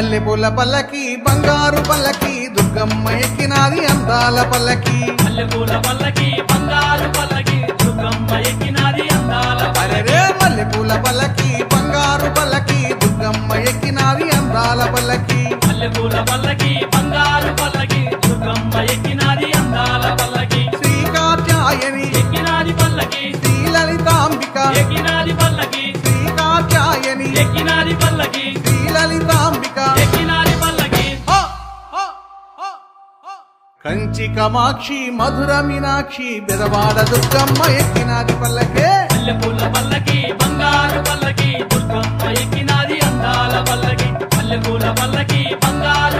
మల్లెపూల పల్లకి బంగారు పల్లకి దుర్గమ్మ ఎక్కినాది అందాల పల్లకి. మల్లెపూల పల్లకి బంగారు పల్లకి దుర్గమ్మ ఎక్కినది అందాల అరెరే మల్లెపూల పల్లకి బంగారు పల్లకి దుర్గమ్మ ఎక్కినాది అందాల పల్లకి. మల్లెపూల పల్లకి బంగారు పల్లకి దుర్గమ్మ ఎక్కినది అందాల పల్లకి. శ్రీ కాత్యాయని ఎక్కినది పల్లకి. శ్రీ లలితాంబిక ఎక్కినది పల్లకి. శ్రీ కాత్యాయని ఎక్కినది పల్లకి. శ్రీ లలితాంబిక కంచి కమాక్షి మధుర మీనాక్షి బెదవాడ దుర్గమ్మ ఎక్కినాది పల్లకే. పల్లెపూల పల్లకి బంగారు పల్లకి దుర్గమ్మ ఎక్కినాది అందాల పల్లకి. పల్లెపూల పల్లకి